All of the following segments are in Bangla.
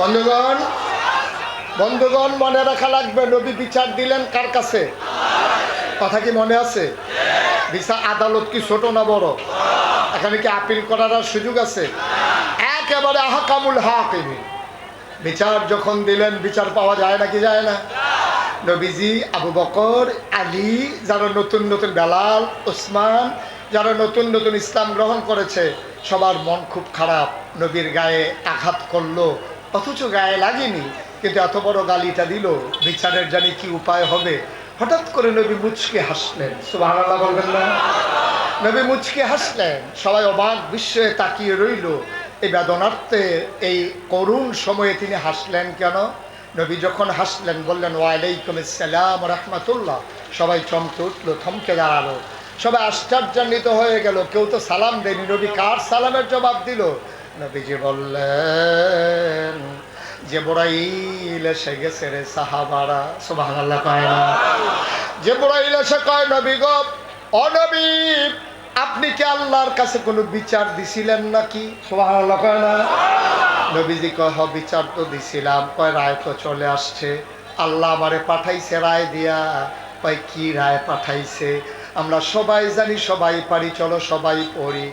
বন্ধুগণ বন্ধুগণ, মনে রাখা লাগবে, নবী বিচার দিলেন কার কাছে? কথা কি মনে আছে? বিচার আদালত কি ছোট না বড়? এখানে কি আপিল করার আর সুযোগ আছে? একেবারে আহাকামুল হাকিমি। বিচার যখন দিলেন, বিচার পাওয়া যায় না কি যায় না? নবীজি, আবু বকর, আলী, যারা নতুন নতুন বেলাল, ওসমান, যারা নতুন নতুন ইসলাম গ্রহণ করেছে, সবার মন খুব খারাপ। নবীর গায়ে আঘাত করল অথচ গায়ে লাগেনি, কিন্তু এত বড় গালিটা দিল, বিচারের জানি কি উপায় হবে। হঠাৎ করে নবী মুচকে হাসলেন। সুবাহ বলবেন না? নবী মুচকে হাসলেন। সবাই অবাক, বিস্ময়ে তাকিয়ে রইল। এই বেদনার্থে, এই করুণ সময়ে তিনি হাসলেন কেন? নবী যখন হাসলেন, বললেন, ওয়ালাইকুম আসসালাম রহমতুল্লাহ। সবাই চমকে উঠল, থমকে দাঁড়াল। সবাই আশ্চর্যান্বিত হয়ে গেল। কেউ তো সালাম দেয়নি। নবী কার সালামের জবাব দিল? নবীজি বললেন, যে এসে গেছে রে সাহাবারা। না। যে এসে কয়, নবী গো অনবী আপনি কি আল্লাহর কাছে কোনো বিচার দিছিলেন নাকি? কয় না। নবীজি কয়, হ, বিচার তো দিছিলাম। কয়, রায় তো চলে আসছে। আল্লাহ আমারে পাঠাইছে, রায় দিয়া। কয়, কি রায় পাঠাইছে? আমরা সবাই জানি, সবাই পারি, চলো সবাই পড়ি।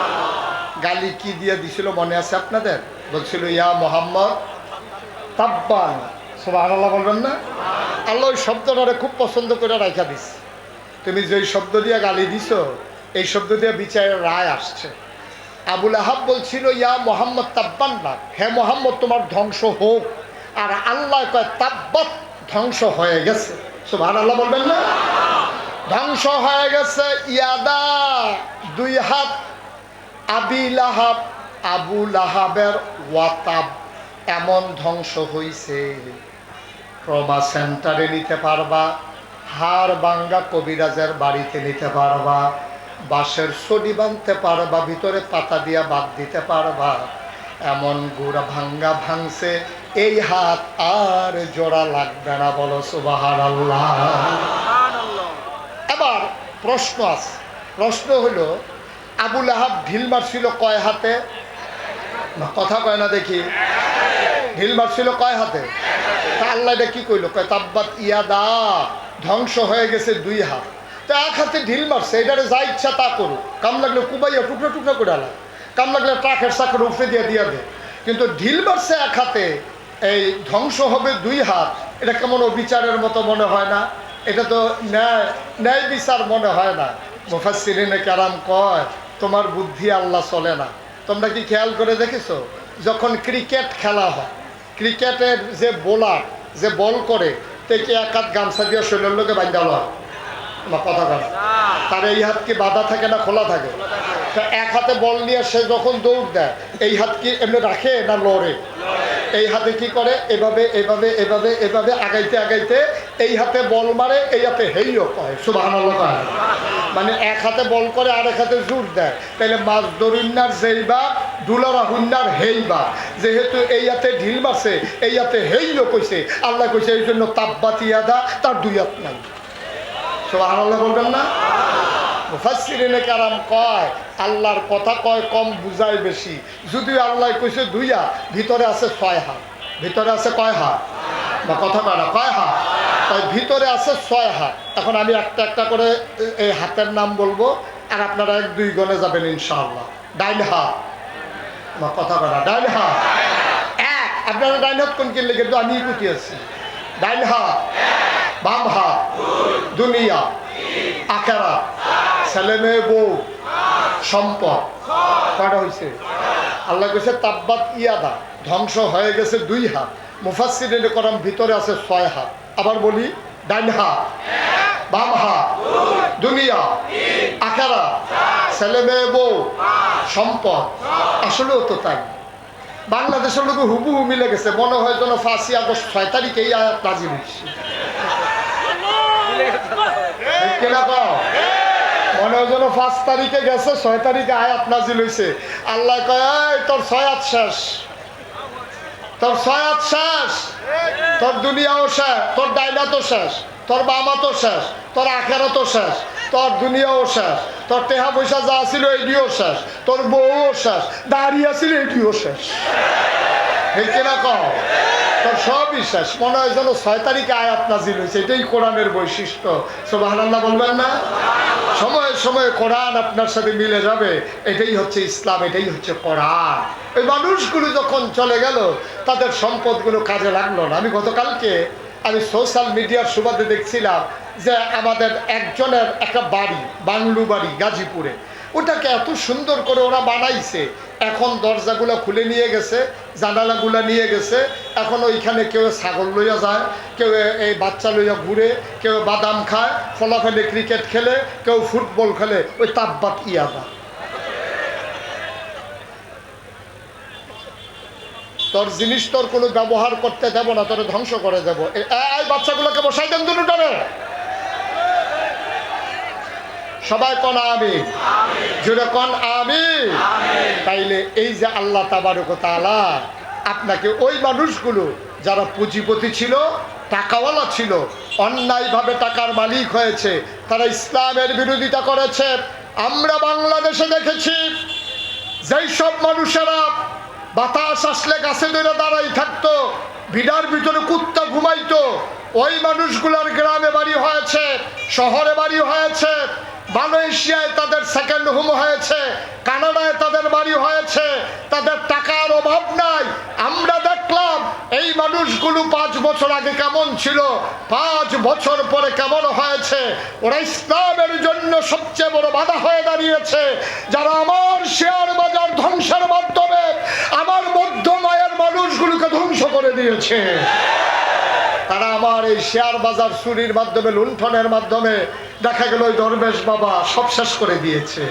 গালি কি দিয়ে দিছিল মনে আছে আপনাদের? বলছিল, ইয়া মোহাম্মদ, তাব্বান। সুবহানাল্লাহ বলবেন না? আল্লাহ ওই শব্দটারে খুব পছন্দ করে রাখা দিস। তুমি যে শব্দ দিয়ে গালি দিছো, এই শব্দ দিয়ে বিচারের রায় আসছে। আবুল আহাব বলছিল, ইয়া মোহাম্মদ, তাব্বান না। হে মোহাম্মদ, তোমার ধ্বংস হোক। আর আল্লাহ কয়, তাব্বাত ধ্বংস হয়ে গেছে। সুবহান আল্লাহ বলবেন না? ধ্বংস হয়ে গেছে, ইয়াদা, দুই হাত আবি লাহাব আবু লাহাবের ওয়াতাব এমন ধ্বংস হইছে। ট্রমা সেন্টারে নিতে পারবা হাড় বাঙ্গা কবিরাজের বাড়িতে নিতে পারবা বাঁশের সডি বাঁধতে পারবা ভিতরে পাতা দিয়া বাদ দিতে পারবা। এমন গুড়া ভাঙ্গা ভাঙছে এই হাত আর জোড়া লাগবে না বলো সুবাহার আল্লাহ এবার প্রশ্ন আছে। প্রশ্ন হলো আবুল আহাব ঢিল মারছিল কয় হাতে? কথা কয় না দেখি। ঢিল মারছিল কয় হাতে? তা আল্লাহ এটা কি কইলো? কয়, তাব্বাত ইয়াদা, ধ্বংস হয়ে গেছে দুই হাত। তো এক হাতে ঢিল মারছে, এটারে যা ইচ্ছা তা করুক। কাম লাগলে কুবাইয়া টুকরো টুকরো করে আলা। কাম লাগলে ট্রাকের চাকর উপরে দিয়ে দিয়ে দে। কিন্তু ঢিল মারছে এক হাতে, এই ধ্বংস হবে দুই হাত, এটা কেমন অবিচারের মতো মনে হয় না? এটা তো ন্যায় ন্যায় বিচার মনে হয় না। মুফাসিরিনে কারাম কয় তোমার বুদ্ধি আল্লাহ চলে না। তোমরা কি খেয়াল করে দেখেছ? যখন ক্রিকেট খেলা হয়, ক্রিকেটের যে বোলার, যে বল করে থেকে এক হাত গামছা দিয়ে শরীরের লোকে বান্ধা হয়। কথা কথা তার এই হাত কি বাধা থাকে না খোলা থাকে? তা এক হাতে বল নিয়ে সে যখন দৌড় দেয়, এই হাত কি এমনি রাখে না লড়ে? এই হাতে কি করে? এভাবে এভাবে এভাবে এভাবে, আগাইতে আগাইতে এই হাতে বল মারে, এই হাতে হেইও কয় সুবাহ মানে এক হাতে বল করে আর এক হাতে জোর দেয়। তাহলে মাছ দরিন্নার যেইবা ডুলারা হুন্নার হেইবা। যেহেতু এই হাতে ঢিল মারছে, এই হাতে হেইও কইছে। আল্লাহ কইছে, এই জন্য তাব্বাতি আদা তার দুই হাত নাই। সুবাহ বলবেন না? কারাম কয়, আল্লাহর কথা কয় কম বুঝায় বেশি। যদিও আল্লাহ কইছে দুই হাত ভিতরে আছে ছয় হাত। ভিতরে আছে কয় হাত? বা কথা কয় না, কয় হাত? তাই ভিতরে আছে ছয় হাত। এখন আমি একটা একটা করে এই হাতের নাম বলব, আর আপনারা এক দুই গণে যাবেন, ইনশাআল্লাহ। ডাইন হাত। বা কথা কয় না ডাইন হাত। এক, আপনারা ডাইন হাত কোন কিনলে? কিন্তু আমি কুটি আছি ডাইন হাত। বাম হাত। দুনিয়া। আকারা ছেলে মেয়ে, বউ। সম্পদ। কটা হয়েছে আল্লাহ কইছে তাব্বাত ইয়াদা ধ্বংস হয়ে গেছে দুই হাত। মুফাসির করাম ভিতরে আছে ছয় হাত। আবার বলি ডাইন হাত বাম হাত দুনিয়া আকারা ছেলে মেয়ে বউ সম্পদ। আসলেও তো তাই। বাংলাদেশের লোক হুবহু মিলে গেছে। মনে হয় যেন ফাঁসি আগস্ট ছয় তারিখে এই আয়াত নাজিল হয়েছে। কিনা কও? মনে হয় যেন পাঁচ তারিখে গেছে ছয় তারিখে আয়াত নাজিল হয়েছে আল্লাহ কয় "এই, তোর ছয়াত শেষ। তোর ছয়াত শেষ। তোর দুনিয়াও শেষ তোর ডাইনা তো শেষ তোর বামা তো শেষ তোর আখেরা তো শেষ তোর দুনিয়াও শেষ তোর টেহা পয়সা যা ছিল এটিও শেষ তোর বউও শেষ দাঁড়িয়ে আছিল এটিও শেষ। ঠিক কিনা কও? তোর সব বিশ্বাস। মনে হয় যেন ছয় তারিখে আয়াত নাজিল হয়েছে। এটাই কোরআনের বৈশিষ্ট্য। সোবাহ বলবেন না? সময়ে সময়ে কোরআন আপনার সাথে মিলে যাবে। এটাই হচ্ছে ইসলাম, এটাই হচ্ছে কোরআন। ওই মানুষগুলো যখন চলে গেল, তাদের সম্পদগুলো কাজে লাগল না। আমি গতকালকে আমি সোশ্যাল মিডিয়ার সুবাদে দেখছিলাম যে আমাদের একজনের একটা বাড়ি, বাংলু বাড়ি, গাজীপুরে। ওটাকে এত সুন্দর করে ওরা বানাইছে। এখন দরজাগুলো খুলে নিয়ে গেছে। জানালাগুলো নিয়ে গেছে। এখন ওইখানে কেউ ছাগল লইয়া যায়, কেউ এই বাচ্চা লইয়া ঘুরে, কেউ বাদাম খায়, ফলাফলে ক্রিকেট খেলে, কেউ ফুটবল খেলে, ওই তাব্বাত ইয়াদা তোর জিনিস তোর কোনো ব্যবহার করতে দেব না, তোর ধ্বংস করে দেব। এই বাচ্চাগুলোকে বসাই দেন দুটারে। সবাই কন আমি জুড়ে কন আমি তাইলে এই যে আল্লাহ তাবারক তাআলা আপনাকে ওই মানুষগুলো যারা পুঁজিপতি ছিল, টাকাওয়ালা ছিল, অন্যায়ভাবে টাকার মালিক হয়েছে, তারা ইসলামের বিরোধিতা করেছে। আমরা বাংলাদেশে দেখেছি, যেই সব মানুষেরা বাতাস আসলে গাছে ধরে দাঁড়াই থাকতো ভিড়ার ভিতরে কুত্তা ঘুমাইতো, ওই মানুষগুলোর গ্রামে বাড়ি হয়েছে, শহরে বাড়ি হয়েছে মালয়েশিয়ায় তাদের সেকেন্ড হোম হয়েছে, কানাডায় তাদের বাড়ি হয়েছে, তাদের টাকার অভাব নাই। আমরা দেখলাম এই মানুষগুলো পাঁচ বছর আগে কেমন ছিল, পাঁচ বছর পরে কেমন হয়েছে। ওরা ইসলামের জন্য সবচেয়ে বড় বাধা হয়ে দাঁড়িয়েছে। যারা আমার শেয়ার বাজার ধ্বংসের মাধ্যমে আমার মধ্যমায়ের মানুষগুলোকে ধ্বংস করে দিয়েছে। তারা আমার এই শেয়ার বাজার চুরির মাধ্যমে, লুণ্ঠনের মাধ্যমে দেখা গেল ওই দরবেশ বাবা সব শেষ করে দিয়েছে।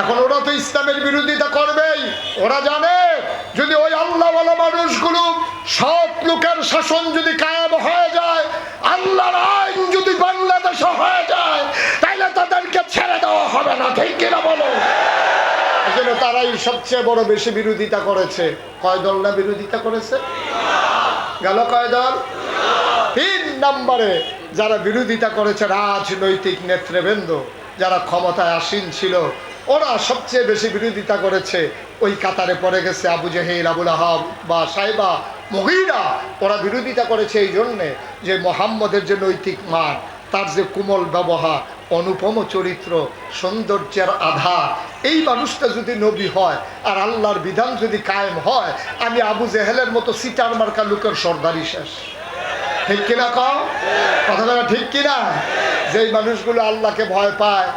এখন ওরা তো ইসলামের বিরোধিতা করবেই। ওরা জানে, যদি ওই আল্লাহওয়ালা মানুষগুলো সব লোকের শাসন যদি কায়েম হয়ে যায়, আল্লাহর আইন যদি বাংলাদেশে হয়ে যায়, তাইলে তাদেরকে ছেড়ে দেওয়া হবে না, ঠিক কিনা বলো? জন্য তারাই সবচেয়ে বড় বেশি বিরোধিতা করেছে। কয় দল না বিরোধিতা করেছে? গেল কয় দল? তিন নম্বরে যারা বিরোধিতা করেছে রাজনৈতিক নেতৃবৃন্দ, যারা ক্ষমতায় আসীন ছিল, ওরা সবচেয়ে বেশি বিরোধিতা করেছে ওই কাতারে পড়ে গেছে আবু জাহিল, আবুল আহাব বা সাইবা মহিরা ওরা বিরোধিতা করেছে এই জন্যে যে মোহাম্মদের যে নৈতিক মান, তার যে কোমল ব্যবহার, অনুপম চরিত্র, সৌন্দর্যের আধার, এই মানুষটা যদি নবী হয় আর আল্লাহর বিধান যদি কায়েম হয়, আমি আবু জেহেলের মতো সিটার মার্কা লোকের সর্দারি শেষ। ঠিক কিনা কও? কথাটা ঠিক কিনা? যেই মানুষগুলো আল্লাহকে ভয় পায়,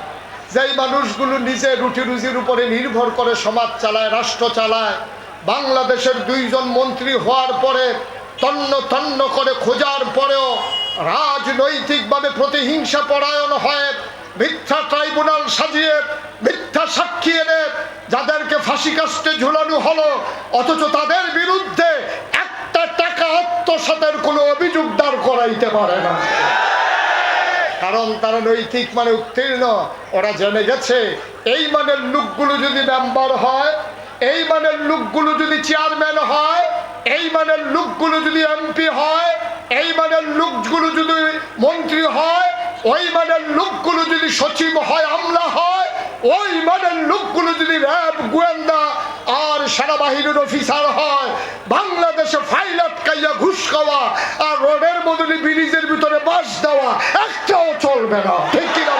যেই মানুষগুলো নিজে রুটি রুজির উপরে নির্ভর করে সমাজ চালায়, রাষ্ট্র চালায়, বাংলাদেশের দুইজন মন্ত্রী হওয়ার পরে তন্ন তন্ন করে খোঁজার পরেও রাজনৈতিকভাবে প্রতিহিংসা পরায়ণ হয়, মিথ্যা ট্রাইব্যুনাল সাজিয়ে, মিথ্যা সাক্ষী এনে যাদেরকে ফাঁসি কাস্টে ঝুলানো হলো, অথচ তাদের বিরুদ্ধে একটা টাকা আত্মসাতের কোনো অভিযোগ দাঁড় করাইতে পারে না। কারণ তারা নৈতিক মানে উত্তীর্ণ। ওরা জেনে গেছে, এই মানের লোকগুলো যদি মেম্বার হয় এই মানের লোকগুলো যদি চেয়ারম্যান হয়, এই মানের লোকগুলো যদি এমপি হয়, এই মানের লোকগুলো যদি মন্ত্রী হয়, ওই মানের লোকগুলো যদি সচিব হয়, আমলা হয়, ওই মানের লোকগুলো যদি র্যাব গোয়েন্দা আর সেনাবাহিনীর অফিসার হয়, বাংলাদেশে ফাইল আটকাইয়া ঘুষ খাওয়া আর রোডের বদলে ব্রিজের ভিতরে বাস দেওয়া, একটাও চলবে না। ঠিক কিনা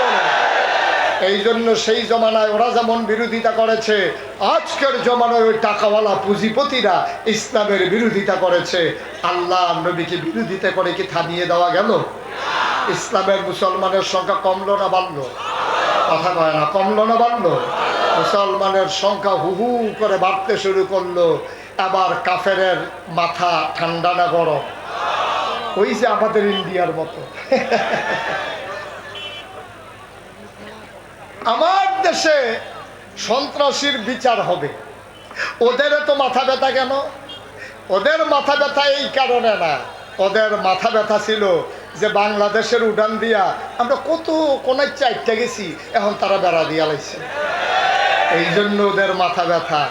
এই জন্য সেই জমানায় ওরা যেমন বিরোধিতা করেছে, আজকের জমানায় ওই টাকাওয়ালা পুঁজিপতিরা ইসলামের বিরোধিতা করেছে। আল্লাহ নবীকে বিরোধিতা করে কি থামিয়ে দেওয়া গেল? ইসলামের মুসলমানের সংখ্যা কমলো না বাড়লো? কথা কয় না, কমলো না বাড়লো? মুসলমানের সংখ্যা হু হু করে বাড়তে শুরু করল। আবার কাফেরের মাথা ঠান্ডা না গরম? ওই যে আমাদের ইন্ডিয়ার মতো। আমার দেশে সন্ত্রাসীর বিচার হবে। ওদের তো মাথা ব্যথা কেন? ওদের মাথা ব্যথা এই কারণে না। ওদের মাথা ব্যথা ছিল যে বাংলাদেশের উড়ান দিয়া আমরা কত কোনায় চারটা গেছি, এখন তারা বেড়া দিয়া লাইছে। এই জন্য ওদের মাথা ব্যথা।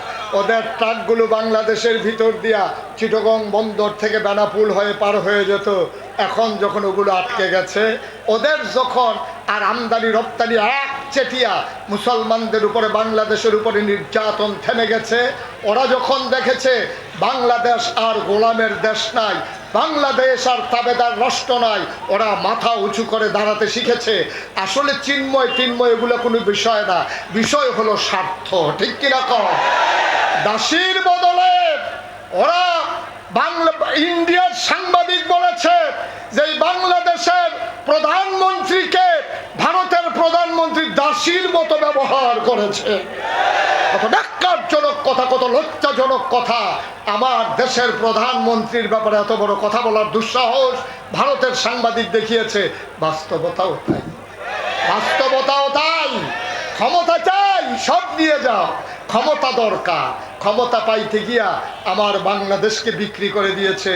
ওদের ট্রাকগুলো বাংলাদেশের ভিতর দিয়া চিটগং বন্দর থেকে বেনাপুল হয়ে পার হয়ে যেত। এখন যখন ওগুলো আটকে গেছে, ওদের যখন আর আমদানি রপ্তানি এক চেটিয়া মুসলমানদের উপরে বাংলাদেশের উপরে নির্যাতন থেমে গেছে। ওরা যখন দেখেছে বাংলাদেশ আর গোলামের দেশ নাই, বাংলাদেশ আর তাবেদার রাষ্ট্র নাই, ওরা মাথা উঁচু করে দাঁড়াতে শিখেছে। আসলে চিন্ময় তিন্ময় এগুলো কোনো বিষয় না। বিষয় হলো স্বার্থ, ঠিক কিনা কম দাসির বদলে ওরা বাংলা ইন্ডিয়ার সাংবাদিক বলেছে যে বাংলাদেশের প্রধানমন্ত্রীকে ভারতের প্রধানমন্ত্রী দাসীর মতো ব্যবহার করেছে। কত ন্যাক্কারজনক কথা, কত লজ্জাজনক কথা। আমার দেশের প্রধানমন্ত্রীর ব্যাপারে এত বড় কথা বলার দুঃসাহস ভারতের সাংবাদিক দেখিয়েছে। বাস্তবতাও তাই। বাস্তবতাও তাই। ক্ষমতা চাই, সব দিয়ে যাও। ক্ষমতা দরকার। ক্ষমতা পাইতে গিয়া আমার বাংলাদেশকে বিক্রি করে দিয়েছে,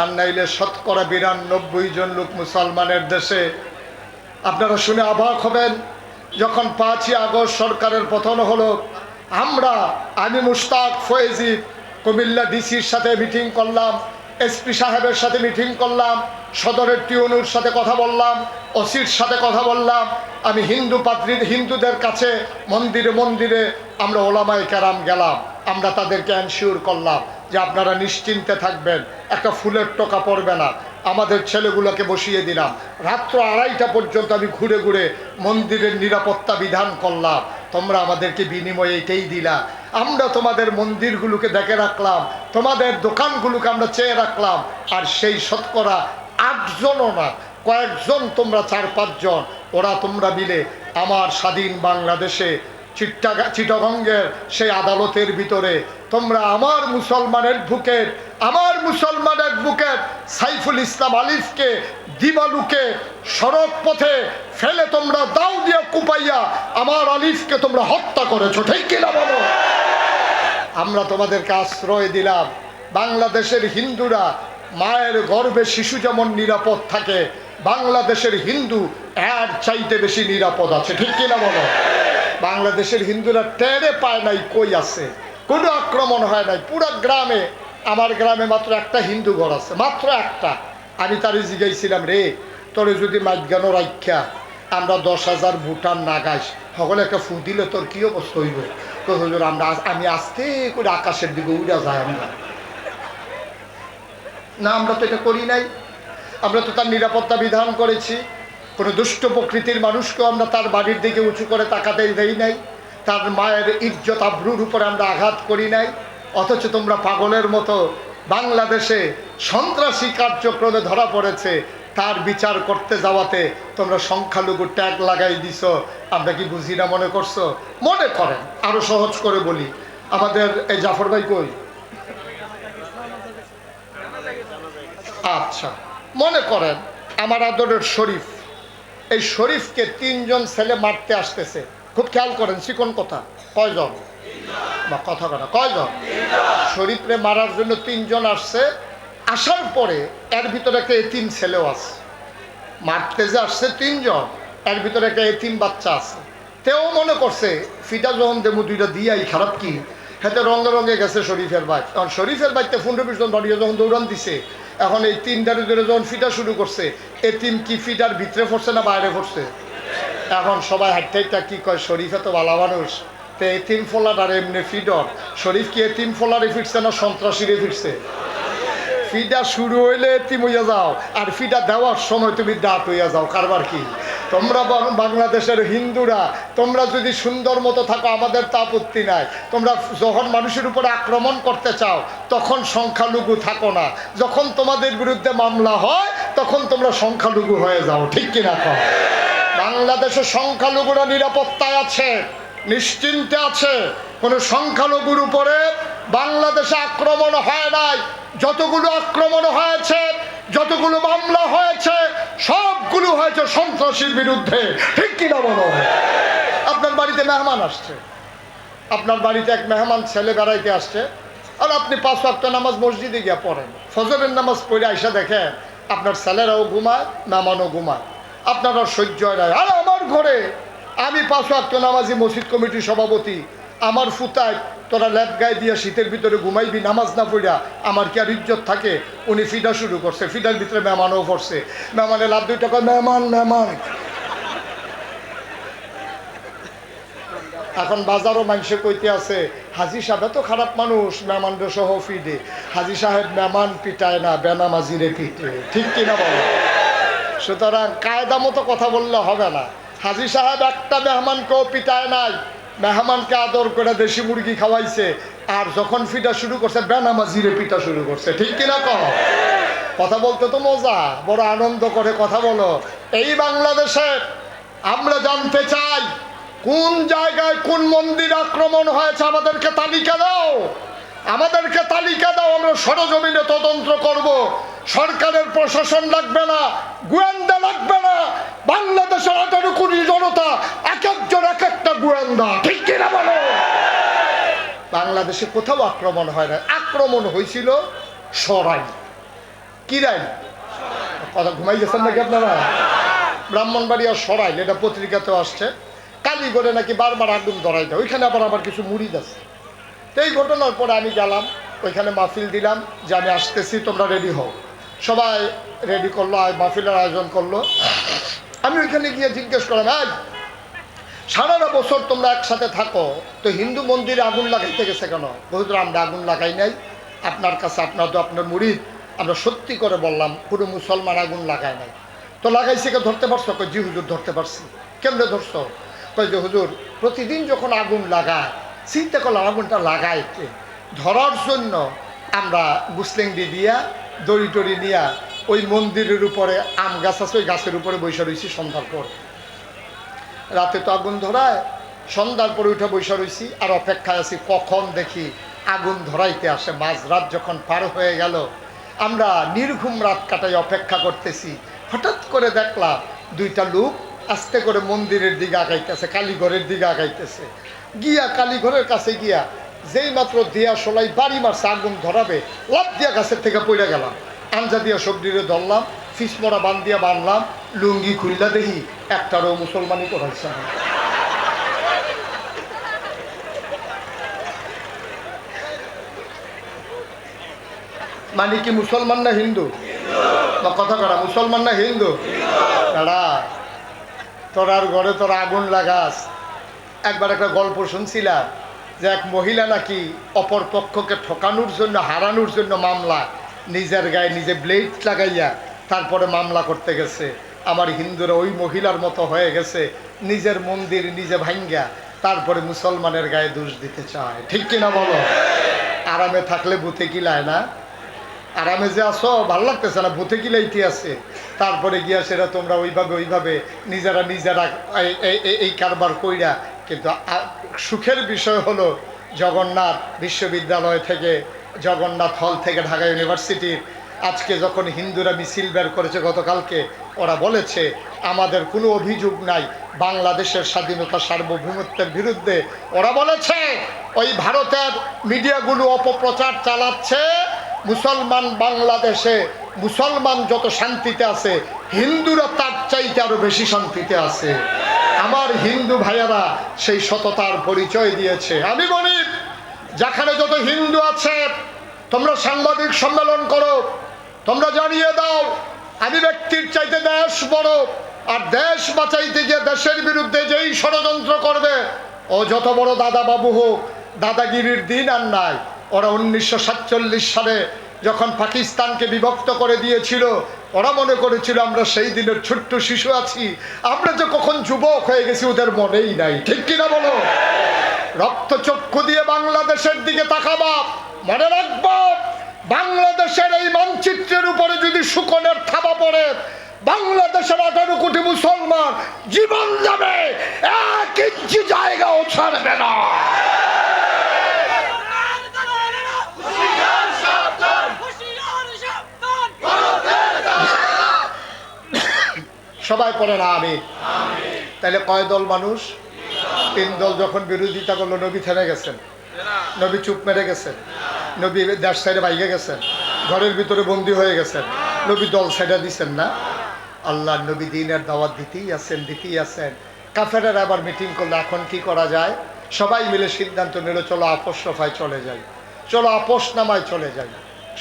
আর নাইলে শতকরা বিরানব্বই জন লোক মুসলমানের দেশে। আপনারা শুনে অবাক হবেন, যখন পাঁচই আগস্ট সরকারের পতন হলো, আমরা, আমি মুশতাক ফয়েজি, কুমিল্লা ডিসির সাথে মিটিং করলাম এসপি সাহেবের সাথে মিটিং করলাম, সদরের টিউনুর সাথে কথা বললাম, ওসির সাথে কথা বললাম। আমি হিন্দু পাত্রী হিন্দুদের কাছে মন্দিরে মন্দিরে আমরা ওলামায় কেরাম গেলাম। আমরা তাদেরকে এনশিওর করলাম যে আপনারা নিশ্চিন্তে থাকবেন, একটা ফুলের টোকা পড়বে না। আমাদের ছেলেগুলোকে বসিয়ে দিলাম। রাত্র আড়াইটা পর্যন্ত আমি ঘুরে ঘুরে মন্দিরের নিরাপত্তা বিধান করলাম। তোমরা আমাদেরকে বিনিময়ে এটাই দিলা। আমরা তোমাদের মন্দিরগুলোকে দেখে রাখলাম, তোমাদের দোকানগুলোকে আমরা চেয়ে রাখলাম, আর সেই শতকরা আটজনও না, কয়েকজন তোমরা চার পাঁচজন, ওরা তোমরা মিলে আমার স্বাধীন বাংলাদেশে চিট্টাগা চিটগঙ্গের সেই আদালতের ভিতরে তোমরা আমার মুসলমানের বুকের, আমার মুসলমানের বুকের সাইফুল ইসলাম আলিফকে, দিবালুকে সড়ক পথে ফেলে তোমরা দাও দিয়ে কুপাইয়া আমার আলিফকে তোমরা হত্যা করেছ, ঠিক কিনা বলো? আমরা তোমাদেরকে আশ্রয় দিলাম। বাংলাদেশের হিন্দুরা মায়ের গর্ভে শিশু যেমন নিরাপদ থাকে, বাংলাদেশের হিন্দু এর চাইতে বেশি নিরাপদ আছে, ঠিক কিনা বলো? বাংলাদেশের হিন্দুরা টেরে পায় নাই, কই আছে? কোনো আক্রমণ হয় নাই। পুরো গ্রামে, আমার গ্রামে মাত্র একটা হিন্দু ঘর আছে, মাত্র একটা। আমি তারে জিগাইছিলাম, রে, তোরে যদি মাইগানো রাখা আমরা দশ হাজার ভুটান না গাইস সকলে একটা ফু দিলে তোর কি অবস্থা হইব? তো হুজুর, আমরা আমি আস্তে করে আকাশের দিকে উড়া যায় আমরা না। আমরা তো এটা করি নাই। আমরা তো তার নিরাপত্তা বিধান করেছি। কোনো দুষ্ট প্রকৃতির মানুষকেও আমরা তার বাড়ির দিকে উঁচু করে তাকাতে দেই নাই। তার মায়ের ইজ্জত আব্রুর উপরে আমরা আঘাত করি নাই। অথচ তোমরা পাগলের মতো বাংলাদেশে সন্ত্রাসী কার্যক্রমে ধরা পড়েছে। তার বিচার করতে যাওয়াতে তোমরা সংখ্যালঘু ট্যাগ লাগাই দিছ। আমরা কি বুঝি না মনে করছ? মনে করেন, আরও সহজ করে বলি। আমাদের এই জাফর ভাই কই? আচ্ছা মনে করেন, আমার আদরের শরীফ। এই শরীফকে তিনজন ছেলে মারতে আসতেছে। খুব খেয়াল করেন, চিকন কথা। কয়জন? বা কথা কথা কয়জন? শরীফরে মারার জন্য তিনজন আসছে। আসার পরে এর ভিতরে একটা এতিম ছেলেও আছে। মারতে যে আসছে তিনজন, এর ভিতরে একটা এতিম বাচ্চা আছে। তেও মনে করছে ফিটা যখন দেবো দুইটা দিয়াই, খারাপ কি? হাতে রঙে রঙে গেছে শরীফের বাইক তখন শরীফের বাইকতে পনেরো বিশ দাঁড়িয়ে যখন দৌড়ান দিছে, এখন এই তিনটার ভিতরে যখন ফিটা শুরু করছে, এতিম কি ফিটার ভিতরে পড়ছে না বাইরে পড়ছে? এখন সবাই হাঁটতে হাঁটতে কি কয়, শরীফে তো ভালো মানুষ, তো এতিম ফোলার আর এমনি ফিডর শরীফ কি এতিম ফোলারে ফিরছে না সন্ত্রাসীরে ফিরছে? ফিডা শুরু হইলে এতিম হইয়া যাও, আর ফিডা দেওয়ার সময় তুমি দাঁত হইয়া যাও, কারবার কি? তোমরা বাংলাদেশের হিন্দুরা, তোমরা যদি সুন্দর মতো থাকো, আমাদের তা আপত্তি নাই। তোমরা যখন মানুষের উপরে আক্রমণ করতে চাও, তখন সংখ্যালঘু থাকো না। যখন তোমাদের বিরুদ্ধে মামলা হয়, তখন তোমরা সংখ্যালঘু হয়ে যাও, ঠিক কিনা কও? বাংলাদেশের সংখ্যালঘুরা নিরাপত্তায় আছে, নিশ্চিন্তে আছে। কোনো সংখ্যালঘুর উপরে বাংলাদেশে আক্রমণ হয় নাই। যতগুলো আক্রমণ হয়েছে, যতগুলো মামলা হয়েছে, সবগুলো হয়েছে সন্ত্রাসীর বিরুদ্ধে। ঠিক কিনা বলো? আপনার বাড়িতে মেহমান আসছে। আপনার বাড়িতে এক মেহমান ছেলে বেড়াইতে আসছে। আর আপনি পাঁচ ওয়াক্ত নামাজ মসজিদে গিয়ে পড়েন। ফজরের নামাজ পড়ে আইসা দেখেন, আপনার ছেলেরাও ঘুমায়, মেহমানও ঘুমায়। আপনার সহ্য হয় না আর আমার ঘরে আমি পাঁচ ওয়াক্ত নামাজি মসজিদ কমিটির সভাপতি, আমার ফুতায় তোরা ল্যাব গায়ে দিয়ে শীতের ভিতরে ঘুমাইবি, নামাজ না পড়িয়া আমার কি আর ইজ্জত থাকে? উনি ফিডা শুরু করছে ফিডার ভিতরে মেহমানও পড়ছে। মেহমানে লাভ দুই টাকা মেহমান মেহমান। এখন বাজারও মানুষে কইতে আছে, হাজি সাহেব তো খারাপ মানুষ মেহমানদের সহ ফিডে হাজি সাহেব মেহমান পিটায় না, বেনামাজিরে পিটে। ঠিক কিনা বলো সুতরাং কায়দা মতো কথা বললে হবে না। হাজি সাহেব একটা মেহমানকেও পিটায় নাই। মেহমানকে আদর করে দেশি মুরগি খাওয়াইছে। আর যখন ফিটা শুরু করছে, বেনামাজিরে পিটা শুরু করছে। ঠিক কিনা কহ কথা বলতে তো মজা। বড় আনন্দ করে কথা বলো। এই বাংলাদেশে আমরা জানতে চাই, কোন জায়গায় কোন মন্দির আক্রমণ হয়েছে আমাদেরকে তালিকা দাও। আমাদেরকে তালিকা দাও, আমরা সরজমিনে তদন্ত করব। সরকারের প্রশাসন লাগবে না, গোয়েন্দা লাগবে না, বাংলাদেশের আঠারো কোটি জনতা এক একজন এক একটা গোয়েন্দা। ঠিক কিনা বলো? বাংলাদেশে কোথাও আক্রমণ হয় না। আক্রমণ হয়েছিল সরাই। কিরাই কথা ঘুমাই গেছেন নাকি আপনারা? ব্রাহ্মণবাড়িয়া সরাইল এটা পত্রিকাতেও আসছে। কালীগড়ে নাকি বারবার আগুন ধরাই দেয়। ওইখানে আবার আমার কিছু মুড়িদ আছে। তো এই ঘটনার পরে আমি গেলাম, ওইখানে মাহফিল দিলাম যে আমি আসতেছি, তোমরা রেডি হও। সবাই রেডি করল আর মাহফিলের আয়োজন করল। আমি ওইখানে গিয়ে জিজ্ঞেস করলাম, এই সারাটা বছর তোমরা একসাথে থাকো, তো হিন্দু মন্দিরে আগুন লাগাইতে গেছে কেন? বহুদূর আমরা আগুন লাগাই নাই। আপনার কাছে আপনার তো আপনার মুড়িদ আমরা সত্যি করে বললাম, কোনো মুসলমান আগুন লাগায় নাই। তো লাগাইছে কে, ধরতে পারছ? কই জি হুজুর, ধরতে পারছি। কেমনে ধরছো? কই যে, হুজুর, প্রতিদিন যখন আগুন লাগায়, চিন্তা করলাম, আগুনটা লাগায় ধরার জন্য আমরা গুসলেংডি দিয়া দড়ি টড়ি নিয়া ওই মন্দিরের উপরে আম গাছ আছে, ওই গাছের উপরে বসে রয়েছি সন্ধ্যার পর। রাতে তো আগুন ধরায়, সন্ধ্যার পরে উঠে বসে রয়েছি আর অপেক্ষায় আছি, কখন দেখি আগুন ধরাইতে আসে। মাঝরাত যখন পার হয়ে গেল, আমরা নির্ঘুম রাত কাটাই অপেক্ষা করতেছি। হঠাৎ করে দেখলাম দুইটা লোক আস্তে করে মন্দিরের দিকে আগাইতেছে, কালীঘরের দিকে আগাইতেছে। গিয়া কালীঘরের কাছে গিয়া যেই মাত্র দিয়া সোলাই বাড়ি মারছে, আগুন ধরাবে লাভ দিয়া গাছের থেকে পড়ে গেলাম। আঞ্জা দিয়া সবজিরে ধরলাম ফিসমরা বান দিয়া বানলাম, লুঙ্গি খুললা দেখি একটারও মুসলমানই করাইছে। মানে কি মুসলমান না হিন্দু? না, কথা করা, মুসলমান না হিন্দু? দাঁড়া তোরার ঘরে তোরা আগুন লাগাস। একবার একটা গল্প শুনছিলাম যে এক মহিলা নাকি অপর পক্ষকে ঠকানোর জন্য, হারানোর জন্য মামলা, নিজের গায়ে নিজে ব্লেড লাগাইয়া তারপরে মামলা করতে গেছে। আমার হিন্দুরা ওই মহিলার মতো হয়ে গেছে, নিজের মন্দির নিজে ভাঙ্গা, তারপরে মুসলমানের গায়ে দোষ দিতে চায়। ঠিক কিনা বলো? আরামে থাকলে বুথে কিলায় না? আরামে যে আসো ভালো লাগতেছে না, ভূতে কিলাইতে আছে? তারপরে গিয়া সেটা তোমরা ওইভাবে ওইভাবে নিজেরা নিজেরা এই কারবার কইরা কিন্তু সুখের বিষয় হলো জগন্নাথ বিশ্ববিদ্যালয় থেকে, জগন্নাথ হল থেকে ঢাকা ইউনিভার্সিটির আজকে যখন হিন্দুরা মিছিল বের করেছে গতকালকে, ওরা বলেছে, আমাদের কোনো অভিযোগ নাই বাংলাদেশের স্বাধীনতা সার্বভৌমত্বের বিরুদ্ধে। ওরা বলেছে, ওই ভারতের মিডিয়াগুলো অপপ্রচার চালাচ্ছে, মুসলমান বাংলাদেশে মুসলমান যত শান্তিতে আছে, হিন্দুরা তার চাইতে আরও বেশি শান্তিতে আছে। আমার হিন্দু ভাইয়ারা সেই সততার পরিচয় দিয়েছে। আমি বলি, যেখানে যত হিন্দু আছে, তোমরা সাংবাদিক সম্মেলন করো, তোমরা জানিয়ে দাও, আমি ব্যক্তির চাইতে দেশ বড়, আর দেশ বাঁচাইতে গিয়ে দেশের বিরুদ্ধে যেই ষড়যন্ত্র করবে, ও যত বড় দাদা বাবু হোক, দাদাগিরির দিন আর নাই, ওরা উনিশশো সাতচল্লিশ সালে যখন পাকিস্তানকে বিভক্ত করে দিয়েছিল, ওরা মনে করেছিল আমরা সেই দিনের ছোট্ট শিশু আছি। আমরা যে কখন যুবক হয়ে গেছি, ওদের মনেই নাই। ঠিক কিনা বলো? রক্তচক্ষু দিয়ে বাংলাদেশের দিকে তাকাবা। মনে রাখব, বাংলাদেশের এই মানচিত্রের উপরে যদি শুকনের থাবা পড়ে, বাংলাদেশের আঠারো কোটি মুসলমান জীবন যাবে। এক ইঞ্চি জায়গাও ছাড়বে না। সবাই পড়ে না আমি। তাহলে কয় দল মানুষ? তিন দল যখন বিরোধিতা করল, নবী থেমে গেছেন। নবী চুপ মেরে গেছেন। নবী দেশ সাইডে বাইকে গেছেন। ঘরের ভিতরে বন্দি হয়ে গেছেন। নবী দল সাইডে দিছেন না। আল্লাহ নবী দিনের দাওয়াত দিতেই আছেন দিতেই আছেন। কাফেরার আবার মিটিং করলে, এখন কি করা যায়? সবাই মিলে সিদ্ধান্ত নিল, চলো আপোষ রফায় চলে যাই। চলো আপোষ নামায় চলে যাই।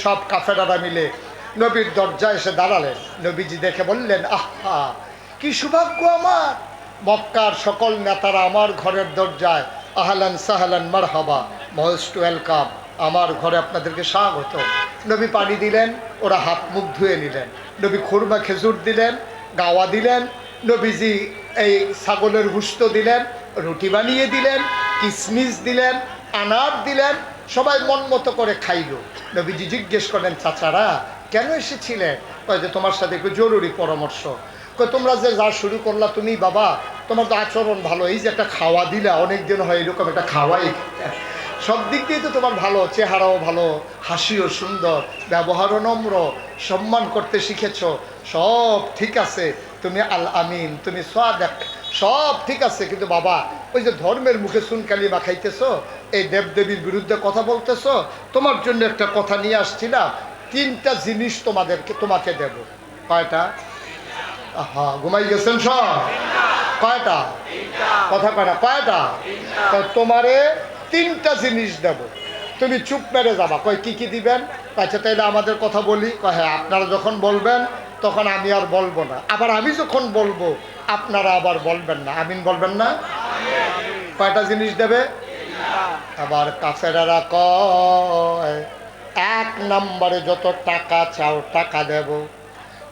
সব কাফেরারা মিলে নবীর দরজায় এসে দাঁড়ালেন। নবীজি দেখে বললেন, আহা, কি সৌভাগ্য আমার। মক্কার সকল নেতারা আমার ঘরের দরজায় আহলান সাহালান মারহাবা মোস্ট ওয়েলকাম আমার ঘরে আপনাদেরকে স্বাগত। নবী পানি দিলেন, ওরা হাত মুখ ধুয়ে নিলেন। নবী খুরমা খেজুর দিলেন, গাওয়া দিলেন। নবীজি এই ছাগলের হুস্ত দিলেন, রুটি বানিয়ে দিলেন, কিসমিস দিলেন, আনার দিলেন, সবাই মন মতো করে খাইল। নবীজি জিজ্ঞেস করলেন, চাচারা কেন এসেছিলে? কয় যে তোমার সাথে একটু জরুরি পরামর্শ। কই তোমরা যে যা শুরু করলা তুমি বাবা। তোমার তো আচরণ ভালো। এই যে একটা খাওয়া দিলা অনেক দিন হয় এরকম একটা খাওয়াই সব দিক দিয়ে তো তোমার ভালো। চেহারাও ভালো, হাসিও সুন্দর, ব্যবহারও নম্র, সম্মান করতে শিখেছো। সব ঠিক আছে। তুমি আল আমিন, তুমি সাদেক, সব ঠিক আছে। কিন্তু বাবা, ওই যে ধর্মের মুখে সুনকালি মাখাইতেছো এই দেবদেবীর বিরুদ্ধে কথা বলতেছো, তোমার জন্য একটা কথা নিয়ে আসছিলাম। তিনটা জিনিস তোমাদেরকে, তোমাকে দেব। কয়টা? হা ঘুমাই গেছেন সব? কয়টা? কথা কয়টা কয়টা? কয় তোমারে তিনটা জিনিস দেব। তুমি চুপ মেরে যাবা। কয়, কি কি দিবেন? আচ্ছা তাইলে আমাদের কথা বলি। কয় হ্যাঁ আপনারা যখন বলবেন, তখন আমি আর বলব না। আবার আমি যখন বলব, আপনারা আবার বলবেন না। আমিন বলবেন না? কয়টা জিনিস দেবে? আবার কাফেরারা কয় এক নম্বরে যত টাকা চাও টাকা দেব।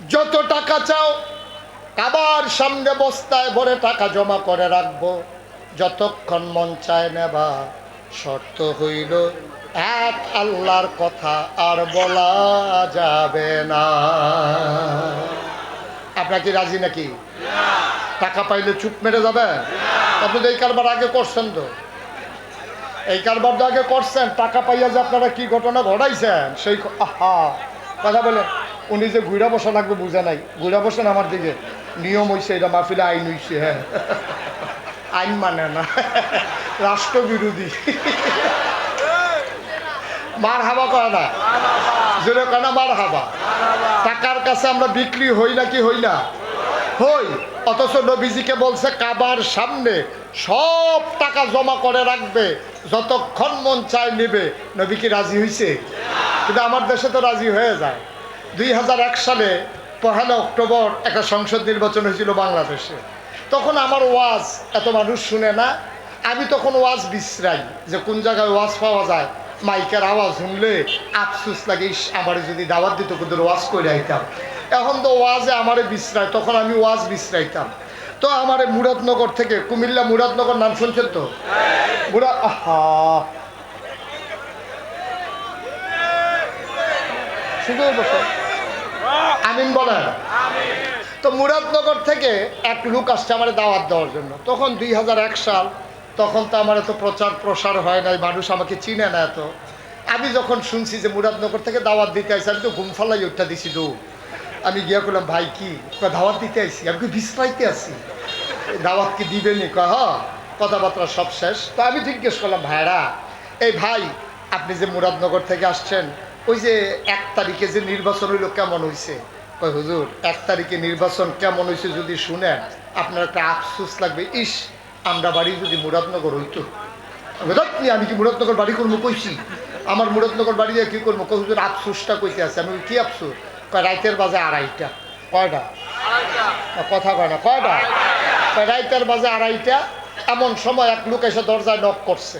যত টাকা চাও কাবার সামনে বস্তায় ভরে টাকা জমা করে রাখব। যতক্ষণ মন চায় নেবা শর্ত হইল এক আল্লাহর কথা আর বলা যাবে না। আপনার কি রাজি নাকি? টাকা পাইলে চুপ মেরে যাবে আপনি তো এই কারবার আগে করছেন তো। এই কারবার আগে করছেন, টাকা পাইয়া যে আপনারা কি ঘটনা ঘটাইছেন, সেই আহা, কথা বলে উনি যে ঘুরা বসা লাগবে, বুঝে নাই। ঘুরা বসেন আমার দিকে। নিয়ম হইছে, এটা মাহফিলে আইন হইছে হ্যাঁ। আইন মানে না। রাষ্ট্রবিরোধী। মার হাবা করে না? জোরে কেন মার হাবা টাকার কাছে আমরা বিক্রি হই নাকি হই না? হই, অথচ নবীজিকে বলছে, কাবার সামনে সব টাকা জমা করে রাখবে, যতক্ষণ মন চায় নিবে। নবী কি রাজি হয়েছে কিন্তু আমার দেশে তো রাজি হয়ে যায়। দুই হাজার এক সালে পহেলা অক্টোবর একটা সংসদ নির্বাচন হয়েছিল বাংলাদেশে। তখন আমার ওয়াজ এত মানুষ শুনে না। আমি তখন ওয়াজ বিশ্রাই যে কোন জায়গায় ওয়াজ পাওয়া যায় মাইকের আওয়াজ শুনলে আফসুস লাগে আমারে যদি দাওয়াত দিত, কিন্তু ওয়াজ করে আইতাম। এখন তো ওয়াজে আমারে বিশ্রায়, তখন আমি ওয়াজ বিশ্রাইতাম। তো আমারে মুরাদনগর থেকে, কুমিল্লা মুরাদনগর নাম শুনছেন তো? মুরাদ আহা। আমিন বলেন। তো মুরাদনগর থেকে এক লোক আসছে আমার দাওয়াত দেওয়ার জন্য। তখন দুই হাজার এক সাল তখন তো আমার এত প্রচার প্রসার হয় নাই, মানুষ আমাকে চিনে না এত। আমি যখন শুনছি যে মুরাদনগর থেকে দাওয়াত দিতে আসছি আমি তো ঘুম ফালাই উঠটা দিছি দৌ আমি গিয়া করলাম ভাই, কি? দাওয়াত দিতে আইসি আমি বিশ্রাইতে আছি। দাওয়াত কি দিবেনি হ্যাঁ কথাবার্তা সব শেষ। তো আমি জিজ্ঞেস করলাম, ভাইরা, এই ভাই, আপনি যে মুরাদনগর থেকে আসছেন, ওই যে এক তারিখে যে নির্বাচন হইল কেমন হয়েছে কয় হুজুর, এক তারিখে নির্বাচন কেমন হয়েছে যদি শুনেন, আপনার একটা আফসোস লাগবে। ইস আমরা বাড়ি যদি মুরাদনগর হইতো আমি আমি কি মুরাদনগর বাড়ি করব? কইছি। আমার মুরাদনগর বাড়ি দিয়ে কী করব? কই হুজুর আফসোসটা কইতে আছে। আমি কি আফসোস? কয় রাইতের বাজে আড়াইটা। কয়টা? কথা কয় না কয়টা? কয় রাইতের বাজে আড়াইটা। এমন সময় এক লোক এসে দরজায় নক করছে।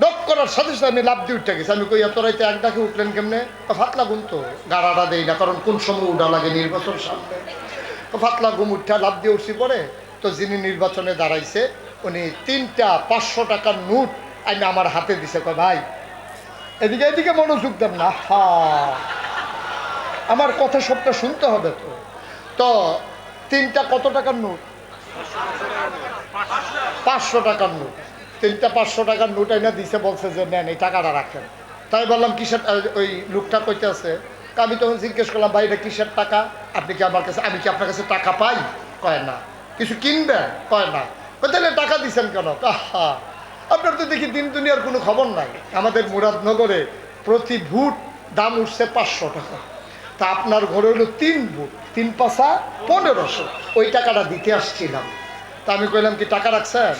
ডক করার সাথে সাথে আমি লাভ দিয়ে উঠে গেছি। আমি কই এত রাইতে এক ডাকে উঠলেন কেমনে? ফাতলা ঘুম তো গাড়াটা দেই না কারণ কোন সময় উঠা লাগে নির্বাচন সামনে? তো ফাতলা ঘুম উঠা লাভ দিয়ে উঠছি পরে। তো যিনি নির্বাচনে দাঁড়াইছে উনি তিনটা পাঁচশো টাকার নোট আইনে আমার হাতে দিছে, কয়, ভাই, এদিকে এদিকে মনোযোগ দেন না। হা। আমার কথা সবটা শুনতে হবে তো। তো তিনটা কত টাকার নোট? পাঁচশো টাকার নোট। তিনটা পাঁচশো টাকার নোট এনে দিছে, বলছে যে, নেন, এই টাকাটা রাখেন। তাই বললাম, কিসের ওই লোকটা কইতে আছে আমি তখন জিজ্ঞেস করলাম, ভাই, এটা কিসের টাকা? আপনি কি আমার কাছে, আমি কি আপনার কাছে টাকা পাই? কয়, না। কিছু কিনবেন? কয়, না। তাহলে টাকা দিচ্ছেন কেন? আপনার তো দেখি দিন দুনিয়ার কোনো খবর নাই। আমাদের মুরাদনগরে প্রতি ভুট দাম উঠছে পাঁচশো টাকা। তা আপনার ঘরে হলো তিন বুট তিন পাশা পনেরোশো। ওই টাকাটা দিতে আসছিলাম। তা আমি কইলাম, কি টাকা রাখছেন?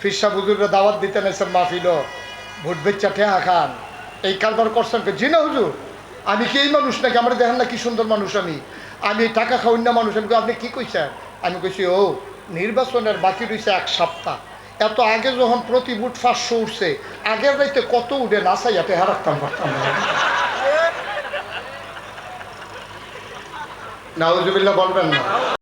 ফিরসা বুজুররা দাওয়াত দিতে নেছেন মাহফিল ভোট বেচ্চা ঠেহা খান। এই কারবার করছেন? জি না হুজুর। আমি কি এই মানুষ নাকি? আমার দেখেন না কি সুন্দর মানুষ আমি। আমি টাকা খাওয়াই না মানুষ। আমি আপনি কি কইছেন? আমি কইছি, ও নির্বাচনের বাকি রয়েছে এক সপ্তাহ। এত আগে যখন প্রতি বুট পাঁচশো উঠছে, আগের রাইতে কত উঠে নাচাইয়া এতে হারাতাম পারতাম না। নাউজুবিল্লাহ বলবেন না।